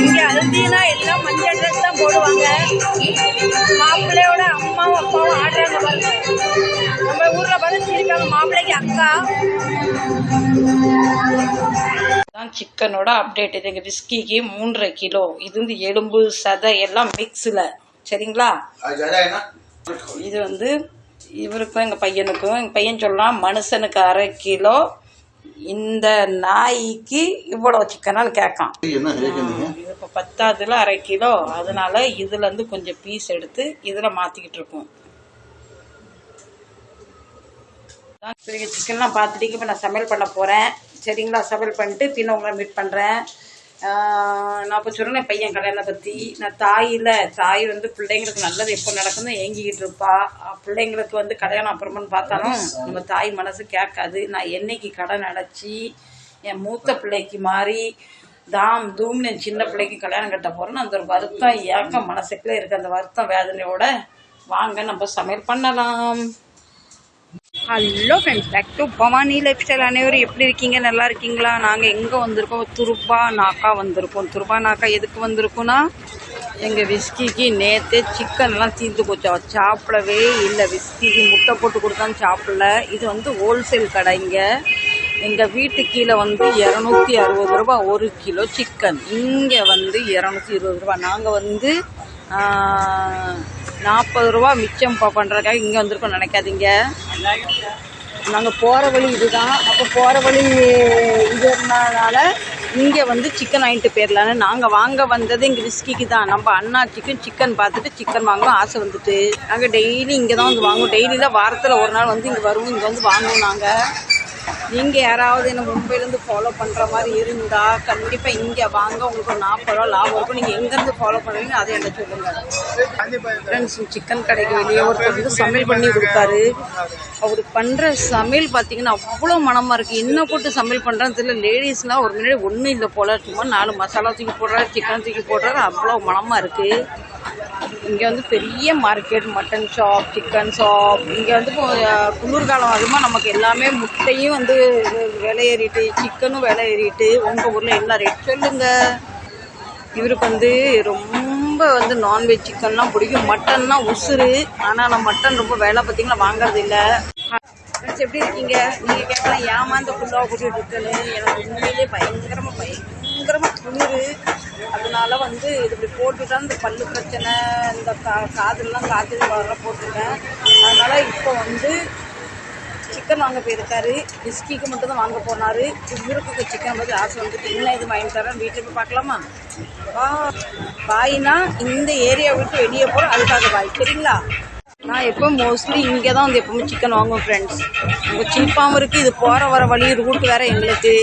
இங்கே ஹல்தினா எல்லாம் மஞ்சள் ட்ரெஸ் தான் போடுவாங்க. மாப்பிள்ளையோட அம்மாவும் அப்பாவும் ஆடுறாங்க பாருங்க. நம்ம ஊரில் பார்த்து சிரிப்பாங்க மாப்பிள்ளைக்கு அக்கா. தான் சிக்கனோட அப்டேட் இது எங்கள் விஸ்கிக்கு மூன்றரை கிலோ இது வந்து எலும்பு சதை எல்லாம் மிக்ஸில் சரிங்களா? இது வந்து இவருக்கும் எங்கள் பையனுக்கும் எங்கள் பையன் சொல்லலாம் மனுஷனுக்கு அரை கிலோ இந்த நாய்க்கு இவ்வளோ சிக்கனால் இது இப்போ பத்தாவதுல அரை கிலோ. அதனால இதுலேருந்து கொஞ்சம் பீஸ் எடுத்து இதில் மாற்றிக்கிட்டு இருக்கோம். சிக்கன்லாம் பார்த்துட்டு இப்போ நான் சமையல் பண்ண போகிறேன் சரிங்களா? சமையல் பண்ணிட்டு பின்ன உங்களை மீட் பண்ணுறேன் நான் இப்போ சொல்கிறேன் பையன் கல்யாணம் பற்றி நான் தாயில் தாய் வந்து பிள்ளைங்களுக்கு நல்லது எப்போ நடக்குன்னு ஏங்கிக்கிட்டு இருப்பா. பிள்ளைங்களுக்கு வந்து கல்யாணம் அப்புறமான்னு பார்த்தாலும் நம்ம தாய் மனசு கேட்காது. நான் என்னைக்கு கடன் அடைச்சி என் மூத்த பிள்ளைக்கு மாறி தாம் தூம்னு என் சின்ன பிள்ளைக்கு கல்யாணம் கட்ட போகிறேன்னு அந்த ஒரு வருத்தம் ஏக்கம் மனசுக்குள்ளே இருக்குது அந்த வருத்தம் வேதனையோட வாங்க நம்ம சமையல் பண்ணலாம். Hello friends back to Bhavani lifestyle அனைவரும் எப்படி இருக்கீங்க? நல்லா இருக்கீங்களா? நாங்கள் எங்கே வந்திருக்கோம்? துருபா நாக்கா வந்திருக்கோம். துருபா நாக்கா எதுக்கு வந்திருக்கோம்னா எங்கள் விஸ்கிக்கு நேற்று சிக்கன்லாம் தீர்ந்து போச்சு. அவ சாப்பிடவே இல்லை. விஸ்கிக்கு முட்டை போட்டு கொடுத்தான்னு சாப்பிடல. இது வந்து ஹோல்சேல் கடை இங்கே. எங்கள் வீட்டு கீழே வந்து இரநூத்தி அறுபது ரூபா ஒரு கிலோ சிக்கன் இங்கே வந்து இரநூத்தி இருபது ரூபா நாங்கள் வந்து நாற்பது ரூபா மிச்சம் பண்ணுறதுக்காக இங்கே வந்திருக்கோம் நினைக்காதீங்க. நாங்கள் போகிற வழி இதுதான். அப்போ போகிற வழி இது இருந்ததுனால இங்கே வந்து சிக்கன் வாங்கிட்டு போயிடலான்னு நாங்கள் வாங்க வந்தது இங்கே விஸ்கிக்கு தான். நம்ம அண்ணாச்சிக்கும் சிக்கன் பார்த்துட்டு சிக்கன் வாங்கணும் ஆசை வந்துட்டு. நாங்கள் டெய்லி இங்கே தான் வந்து வாங்குவோம். டெய்லியில் வாரத்தில் ஒரு நாள் வந்து இங்கே வருவோம் இங்கே வந்து வாங்குவோம் நாங்கள் நீங்கள் யாராவது என்ன மும்பைலேருந்து ஃபாலோ பண்ணுற மாதிரி இருந்தால் கண்டிப்பாக இங்கே வாங்க. உங்களுக்கு ஒரு நாற்பது ரூபா லாபம் இருக்கும். நீங்கள் எங்கேருந்து ஃபாலோ பண்ணுவீங்க அதை என்ன சொல்லுங்கள் ஃப்ரெண்ட்ஸ் சிக்கன் கடைக்கு வெளியே ஒருத்தர் வந்து சமையல் பண்ணி கொடுத்தாரு அவர் பண்ணுற சமையல் பார்த்தீங்கன்னா அவ்வளோ மனமாக இருக்குது என்ன போட்டு சமையல் பண்ணுறான்னு தெரியல. லேடிஸ்லாம் ஒரு முன்னாடி ஒன்றும் இல்லை போல. சும்மா நாலு மசாலா தூக்கி போடுறாரு சிக்கன் தூக்கி போடுறாரு. அவ்வளோ மனமாக இருக்குது இங்கே வந்து பெரிய market mutton shop chicken shop இங்கே வந்து இப்போ குளிர்காலம் அதிகமாக நமக்கு எல்லாமே முட்டையும் வந்து விலை ஏறிட்டு சிக்கனும் விலை ஏறிட்டு உங்கள் ஊரில் என்ன ரேட் சொல்லுங்கள் இவருக்கு வந்து ரொம்ப வந்து நான்வெஜ் சிக்கன்லாம் பிடிக்கும். மட்டன்னா உசுறு. ஆனால் நான் மட்டன் ரொம்ப வேலை பார்த்தீங்களா வாங்குறது இல்லை. எப்படி இருக்கீங்க? நீங்கள் கேட்கலாம் ஏமாந்த புல்லாவை கூட்டிகிட்டு இருக்கேன்னு? எனக்கு உண்மையிலேயே பயங்கரமாக பயங்கரமாக குளிர். அதனால வந்து இது இப்படி போட்டுட்டா இந்த பல்லு பிரச்சனை இந்த கா காதுலாம் காற்று வர போட்டிருக்கேன். அதனால இப்போ வந்து சிக்கன் வாங்க போயிருக்காரு. விஸ்கிக்கு மட்டும் தான் வாங்க போனாரு. இவருக்கு சிக்கன் பற்றி ஆசை வந்துட்டு என்ன இது வாங்கி தரேன்? வீட்டில் போய் பார்க்கலாமா? வா. பாய்னா இந்த ஏரியா விட்டு வெளியே போகிறோம் அதுக்காக பாய் சரிங்களா? நான் எப்போ மோஸ்ட்லி இங்கே தான் வந்து எப்பவுமே சிக்கன் வாங்குவோம் ஃப்ரெண்ட்ஸ் ரொம்ப சீப்பாகவும் இருக்குது இது போகிற வர வழி ரூட் வேறு எங்களுக்கு.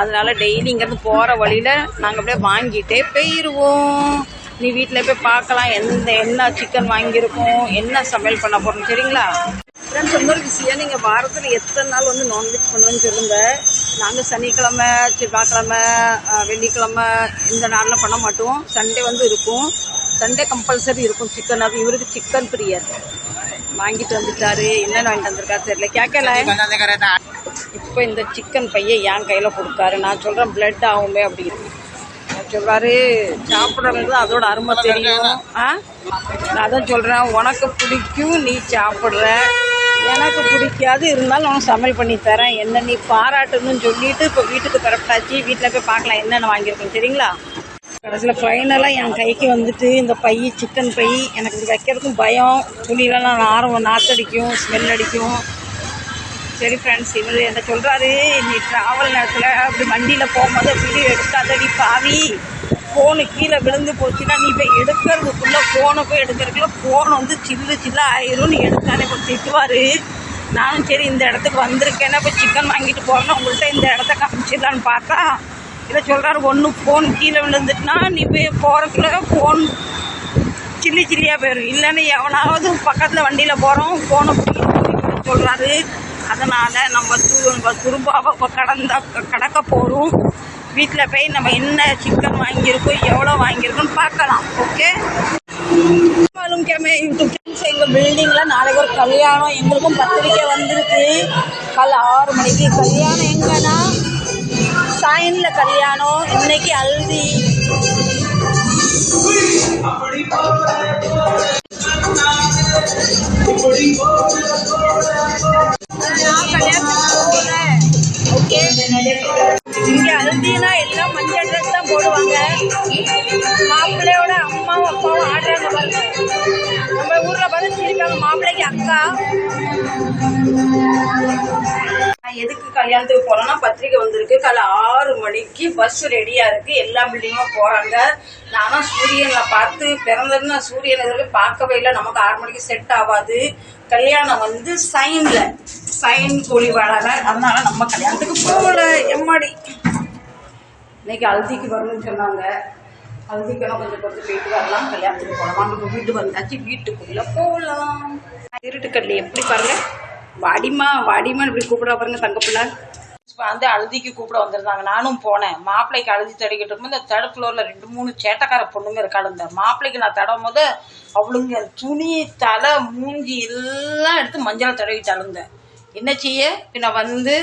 அதனால டெய்லி இங்கேருந்து போகிற வழியில் நாங்கள் அப்படியே வாங்கிட்டே போயிடுவோம் நீ வீட்டில் போய் பார்க்கலாம் எந்த என்ன சிக்கன் வாங்கியிருக்கோம் என்ன சமையல் பண்ண போகிறோம் சரிங்களா? ஃப்ரெண்ட்ஸ் ரொம்ப பிஸியாக நீங்கள் வாரத்தில் எத்தனை நாள் வந்து நான்வெஜ் பண்ணுவேன்னு சொல்லுங்க. நாங்கள் சனிக்கிழமை செவ்வாய்க்கிழமை வெள்ளிக்கிழமை இந்த நாளில் பண்ண மாட்டோம். சண்டே வந்து இருக்கும். சண்டே கம்பல்சரி இருக்கும் சிக்கன் அது இவருக்கு சிக்கன் பிரியர். வாங்கிட்டு வந்துட்டாரு. என்னென்ன வாங்கிட்டு வந்திருக்காரு தெரியல. கேட்கல இப்போ இந்த சிக்கன் பையன் என் கையில் கொடுத்தாரு நான் சொல்கிறேன் பிளட் ஆகுமே அப்படின்னு. சொல்றாரு சாப்பிட்றது அதோட அருமை தெரியும். ஆ? நான் அதான் சொல்கிறேன் உனக்கு பிடிக்கும் நீ சாப்பிட்ற. எனக்கு பிடிக்காது. இருந்தாலும் நான் சமையல் பண்ணி தரேன். என்ன நீ பாராட்டணும்னு சொல்லிட்டு இப்போ வீட்டுக்கு பிறப்பிட்டாச்சு. வீட்டில் போய் பார்க்கலாம் என்னென்ன வாங்கியிருக்கோம் சரிங்களா? கடைசியில் ஃபைனலாக என் கைக்கு வந்துட்டு இந்த பை சிக்கன் பை எனக்கு இது வைக்கிறதுக்கும் பயம். துணியிலலாம் ஆர்வம் நாத்தடிக்கும் ஸ்மெல் அடிக்கும். சரி ஃப்ரெண்ட்ஸ் இவர் என்ன சொல்கிறாரு நீ ட்ராவல் நேரத்தில் அப்படி வண்டியில் போகும்போது வீடியோ எடுக்காதடி பாவி. ஃபோனு கீழே விழுந்து போச்சுன்னா நீ போய் எடுக்கிறதுக்குள்ளே ஃபோனை போய் எடுக்கிறதுக்குள்ள ஃபோன் வந்து சில்லு சில்லு ஆயிரும். நீ எடுத்தானே இப்போ திட்டுவார். நானும் சரி இந்த இடத்துக்கு வந்திருக்கேன்னா இப்போ சிக்கன் வாங்கிட்டு போகிறேன்னா உங்கள்கிட்ட இந்த இடத்த காமிச்சிடலான்னு பார்த்தா இதை சொல்கிறாரு ஒன்று ஃபோன் கீழே விழுந்துட்டுனா நீ போய் போகிறக்குள்ள ஃபோன் சில்லி சில்லியாக போயிடும் இல்லைன்னு எவனாவது பக்கத்தில் வண்டியில் போகிறோம் ஃபோனை சொல்கிறாரு அதனால் நம்ம து- நம்ம துரும்பாவை இப்போ கடந்த கடக்க போகிறோம் வீட்டில் போய் நம்ம என்ன சிக்கன் வாங்கியிருக்கோம் எவ்வளோ வாங்கியிருக்கோன்னு பார்க்கலாம். ஓகே மாலும் கேமே யூடியூப் ஃப்ரெண்ட்ஸ் எங்கள் பில்டிங்கில் நாளைக்கு ஒரு கல்யாணம் எங்களுக்கும் பத்திரிக்கை வந்திருக்கு. காலைல ஆறு மணிக்கு. கல்யாணம் எங்கன்னா பையன்ல கல்யாணம் இன்னைக்கு அல்தி ஓகே இங்க அல்தினா எல்லாம் மஞ்சள் ட்ரெஸ் தான் போடுவாங்க. மாப்பிள்ளையோட அம்மாவும் அப்பாவும் ஆடுறாங்க பாருங்க நம்ம ஊர்ல பார்த்து சிரிப்பாங்க மாப்பிள்ளைக்கு அக்கா. எதுக்கு கல்யாணத்துக்கு போறோம்னா பத்திரிக்கை வந்திருக்கு. காலை ஆறு மணிக்கு பஸ் ரெடியா இருக்கு. எல்லா பில்டிங்கும் போறாங்க. நானும் சூரியனை பார்த்து பிறந்தது நான் சூரியனை பார்க்கவே இல்லை. நமக்கு ஆறு மணிக்கு செட் ஆகாது. கல்யாணம் வந்து சைன்ல சைன் கூலி வாழாங்க அதனால நம்ம கல்யாணத்துக்கு போகல. எம்மாடி? இன்னைக்கு ஹல்திக்கு வரணும்னு சொன்னாங்க. ஹல்திக்கெல்லாம் கொஞ்சம் கொஞ்சம் போயிட்டு வரலாம். கல்யாணத்துக்கு போகலாம் நம்ம இப்போ வீட்டு வந்தாச்சு. வீட்டுக்குள்ள போகலாம். இருட்டுக்கடலை எப்படி பாருங்க. வாடிமா வாடிமான்னு இப்படி கூப்பிட பாருங்க தங்கப்பிள்ளை இப்போ வந்து அழுதிக்கு கூப்பிட வந்திருந்தாங்க. நானும் போனேன். மாப்பிள்ளைக்கு அழுதி தடிக்கிட்டு இருக்கும்போது இந்த தேர்ட் ஃப்ளோரில் ரெண்டு மூணு சேட்டக்கார பொண்ணுங்க இருக்காளுங்க மாப்பிள்ளைக்கு நான் தடவும் போது அவளுங்க துணி தலை மூஞ்சி எல்லாம் எடுத்து மஞ்சள் தடவிட்டாளுங்க என்ன செய்ய? பின்ன வந்து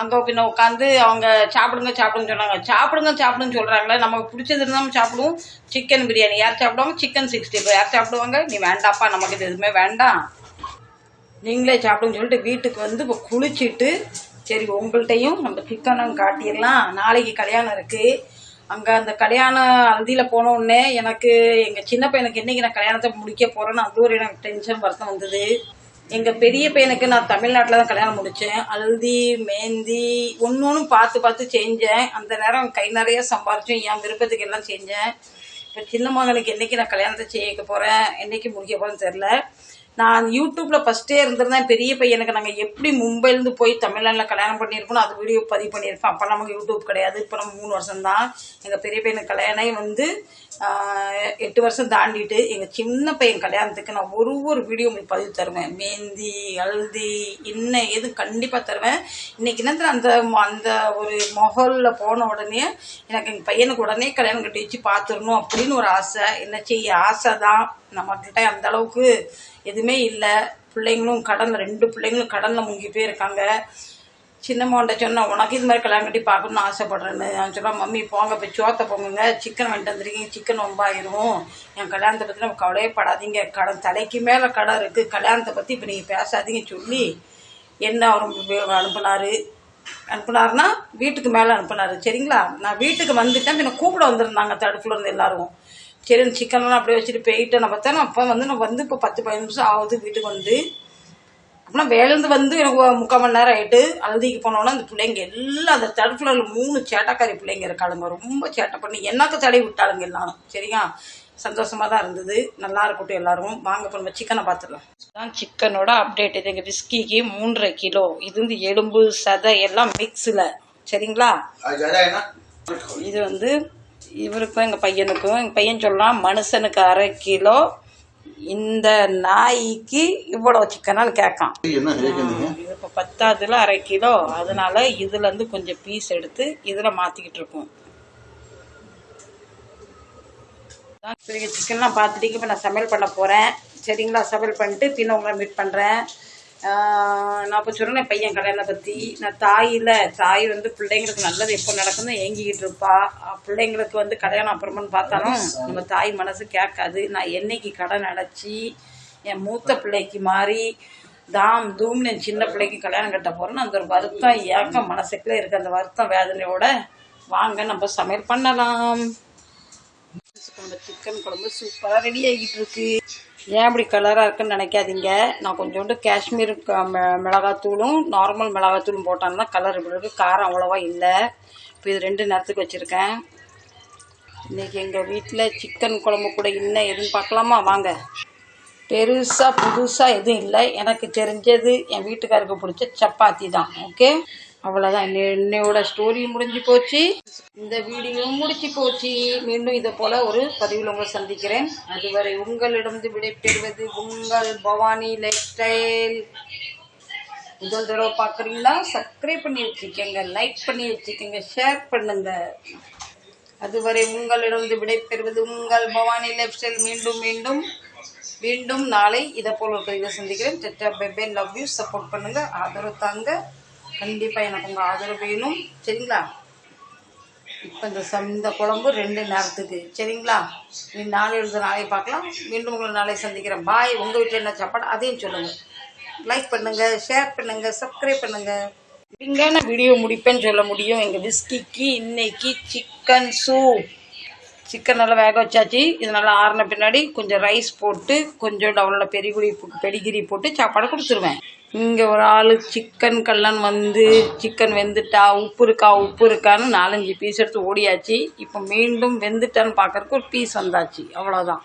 அங்கே பின்ன உட்காந்து அவங்க சாப்பிடுங்க சாப்பிடுங்க சொன்னாங்க. சாப்பிடுங்க சாப்பிடுன்னு சொல்கிறாங்களே நமக்கு பிடிச்சது இருந்தாலும் சாப்பிடுவோம். சிக்கன் பிரியாணி யார் சாப்பிடுவாங்க? சிக்கன் சிக்ஸ்டி ஃபைவ் யார் சாப்பிடுவாங்க? நீ வேண்டாப்பா நமக்கு இது எதுவுமே வேண்டாம். நீங்களே சாப்பிடுன்னு சொல்லிட்டு வீட்டுக்கு வந்து இப்போ குளிச்சுட்டு சரி உங்கள்கிட்டையும் நம்ம சிக்கனும் காட்டிடலாம். நாளைக்கு கல்யாணம் இருக்குது அங்கே அந்த கல்யாணம் ஹல்தியில் போன உடனே எனக்கு எங்கள் சின்ன பையனுக்கு என்னைக்கு நான் கல்யாணத்தை முடிக்க போகிறேன்னு அது ஒரு எனக்கு டென்ஷன் வருத்தம் வந்தது. எங்கள் பெரிய பையனுக்கு நான் தமிழ்நாட்டில் தான் கல்யாணம் முடித்தேன் அல்தி மேந்தி ஒன்று ஒன்றும் பார்த்து பார்த்து செஞ்சேன். அந்த நேரம் கை நிறைய சம்பாரிச்சேன் என் விருப்பத்துக்கு எல்லாம் செஞ்சேன். இப்போ சின்ன மகனுக்கு என்னைக்கு நான் கல்யாணத்தை செய்ய போகிறேன் என்றைக்கு முடிக்க போகிறேன்னு தெரில நான் யூடியூப்பில் ஃபஸ்ட்டே இருந்திருந்தேன் பெரிய பையனுக்கு நாங்கள் எப்படி மும்பைலேருந்து போய் தமிழ்நாட்டில் கல்யாணம் பண்ணியிருக்கணும் அது வீடியோ பதிவு பண்ணியிருப்பேன். அப்போ நமக்கு யூடியூப் கிடையாது. இப்போ நம்ம மூணு வருஷம் தான் எங்கள் பெரிய பையனுக்கு கல்யாணம் வந்து எட்டு வருஷம் தாண்டிட்டு எங்கள் சின்ன பையன் கல்யாணத்துக்கு நான் ஒரு ஒரு வீடியோ உங்களுக்கு பதிவு தருவேன். மேந்தி ஹல்தி என்ன எது கண்டிப்பாக தருவேன். இன்றைக்கி என்னத்துல அந்த அந்த ஒரு மொஹலில் போன உடனே எனக்கு எங்கள் பையனுக்கு உடனே கல்யாணம் கட்டி வச்சு பார்த்துடணும் அப்படின்னு ஒரு ஆசை. என்ன செய்ய? ஆசை தான் நம்மக்கிட்ட அந்த அளவுக்கு எதுவுமே இல்லை. பிள்ளைங்களும் கடனில் ரெண்டு பிள்ளைங்களும் கடனில் முங்கி போயிருக்காங்க சின்னம்மாண்ட சொன்னா உனக்கு இது மாதிரி கல்யாணம் கட்டி பார்க்கணும்னு ஆசைப்படுறேன்னு. நான் சொன்னால் மம்மி போங்க போய் சோத்தை போங்க சிக்கன் வாங்கிட்டு வந்துருக்கீங்க. சிக்கன் ஒம்பாயிரும் என் கல்யாணத்தை பற்றி நம்ம கவலையே படாதீங்க கடன் தலைக்கு மேலே கடன் இருக்குது கல்யாணத்தை பற்றி இப்போ நீங்கள் பேசாதீங்க. சொல்லி என்ன அவர் அனுப்புனார்? அனுப்புனாருன்னா வீட்டுக்கு மேலே அனுப்புனார். சரிங்களா? நான் வீட்டுக்கு வந்துட்டேன். பின்ன கூப்பிட வந்திருந்தாங்க. தடுப்புல இருந்து எல்லாரும். சரி இந்த சிக்கன்லாம் அப்படியே வச்சுட்டு போயிட்டேன் நான் பார்த்தேன். அப்போ வந்து நான் வந்து இப்போ பத்து பதினஞ்சு நிமிஷம் ஆகுது வீட்டுக்கு வந்து. அப்புறம் வேலேருந்து வந்து எனக்கு முக்கால் மணி நேரம் ஆயிட்டு அழுதிக்கு போனோன்னா அந்த பிள்ளைங்க எல்லாம் அந்த தடுப்புல மூணு சேட்டக்காரி பிள்ளைங்க இருக்காளுங்க. ரொம்ப சேட்டை பண்ணி எனக்கு தடவி விட்டாளுங்க எல்லாரும் சரியா? சந்தோஷமா தான் இருந்தது. நல்லா இருக்கட்டும் எல்லாரும். வாங்க இப்போ நம்ம சிக்கனை பார்த்துடலாம் தான் சிக்கனோட அப்டேட் இது எங்கள் விஸ்கிக்கு மூன்றரை கிலோ. இது வந்து எலும்பு சதை எல்லாம் மிக்ஸில் சரிங்களா? இது வந்து இவருக்கும் எங்கள் பையனுக்கும் எங்கள் பையன் சொல்லலாம் மனுஷனுக்கு அரை கிலோ இந்த நாய்க்கு இவ்வளோ சிக்கனால் கேட்கான். இப்போ பத்தாவதுல அரை கிலோ. அதனால இதுல இருந்து கொஞ்சம் பீஸ் எடுத்து இதுல மாத்திக்கிட்டு இருக்கோம் சிக்கன்லாம் பார்த்துட்டீங்க இப்போ நான் சமையல் பண்ண போகிறேன் சரிங்களா? சமையல் பண்ணிட்டு பின்ன உங்களை மீட் பண்ணுறேன் நான் இப்போ சொல்கிறேன் பையன் கல்யாணம் பற்றி நான் தாயில் தாய் வந்து பிள்ளைங்களுக்கு நல்லது எப்போ நடக்குதுன்னு ஏங்கிக்கிட்டு இருப்பா. பிள்ளைங்களுக்கு வந்து கல்யாணம் அப்புறமான்னு பார்த்தாலும் நம்ம தாய் மனசு கேட்காது. நான் என்னைக்கு கடன் அடைச்சி என் மூத்த பிள்ளைக்கு மாறி தாம் தூம்னு என் சின்ன பிள்ளைக்கு கல்யாணம் கட்ட போகிறேன்னு அந்த ஒரு வருத்தம் ஏக்கம் மனசுக்குள்ளே இருக்குது அந்த வருத்தம் வேதனையோட வாங்க நம்ம சமையல் பண்ணலாம். சிக்கன் குழம்பு சூப்பராக ரெடி ஆகிட்டு இருக்கு. ஏன் இப்படி கலராக இருக்குன்னு நினைக்காதீங்க. நான் கொஞ்சோண்டு காஷ்மீர் க- மிளகாத்தூளும் நார்மல் மிளகாத்தூளும் போட்டாங்கன்னா கலர் இப்படி இருக்குது காரம் அவ்வளோவா இல்லை. இப்போ இது ரெண்டு நேரத்துக்கு வச்சுருக்கேன். இன்றைக்கி எங்கள் வீட்டில் சிக்கன் குழம்பு கூட இன்னும் எதுவும் பார்க்கலாமா? வாங்க. பெருசாக புதுசாக எதுவும் இல்லை. எனக்கு தெரிஞ்சது என் வீட்டுக்காருக்கு பிடிச்ச சப்பாத்தி தான். ஓகே அவ்வளோதான் என்னையோட ஸ்டோரி முடிஞ்சு போச்சு. இந்த வீடியோ முடிச்சு போச்சு. மீண்டும் இதை போல ஒரு பதிவில் உங்களை சந்திக்கிறேன். அதுவரை உங்களிடமிருந்து விடைபெறுவது உங்கள் பவானி லைஃப் ஸ்டைல் முதல் தடவை பார்க்குறீங்களா? சப்ஸ்கிரைப் பண்ணி வச்சுக்கோங்க லைக் பண்ணி வச்சுக்கோங்க ஷேர் பண்ணுங்க. அதுவரை உங்களிடமிருந்து விடைபெறுவது உங்கள் பவானி லைஃப் ஸ்டைல் மீண்டும் மீண்டும் மீண்டும் நாளை இதை போல் ஒரு கதையை சந்திக்கிறேன். டெட்டா பெபே லவ் யூ சப்போர்ட் பண்ணுங்க. ஆதரவு தாங்க. கண்டிப்பாக எனக்கு உங்கள் ஆதரவு வேணும். சரிங்களா? இப்போ இந்த சம் இந்த குழம்பு ரெண்டு நேரத்துக்கு. சரிங்களா? நீ நாளை எழுத நாளை பார்க்கலாம். மீண்டும் உங்களை நாளை சந்திக்கிறேன். பாய். உங்கள் வீட்டில் என்ன சாப்பாடு? அதையும் சொல்லுங்கள் லைக் பண்ணுங்க ஷேர் பண்ணுங்க சப்ஸ்கிரைப் பண்ணுங்க. இங்க நான் வீடியோ முடிப்பேன்னு சொல்ல முடியும். எங்கள் விஸ்கிக்கு இன்னைக்கு சிக்கன் சூப் சிக்கன் நல்லா வேக வச்சாச்சு. இது நல்லா ஆறின பின்னாடி கொஞ்சம் ரைஸ் போட்டு கொஞ்சம் டவுனில் பெரிகுடி பெடிகிரி போட்டு சாப்பாடு கொடுத்துருவேன். இங்கே ஒரு ஆள் சிக்கன் கல்லன் வந்து சிக்கன் வெந்துட்டா உப்பு இருக்கா உப்பு இருக்கான்னு நாலஞ்சு பீஸ் எடுத்து ஓடியாச்சு. இப்போ மீண்டும் வெந்துட்டான்னு பார்க்கறதுக்கு ஒரு பீஸ் வந்தாச்சு. அவ்வளோதான்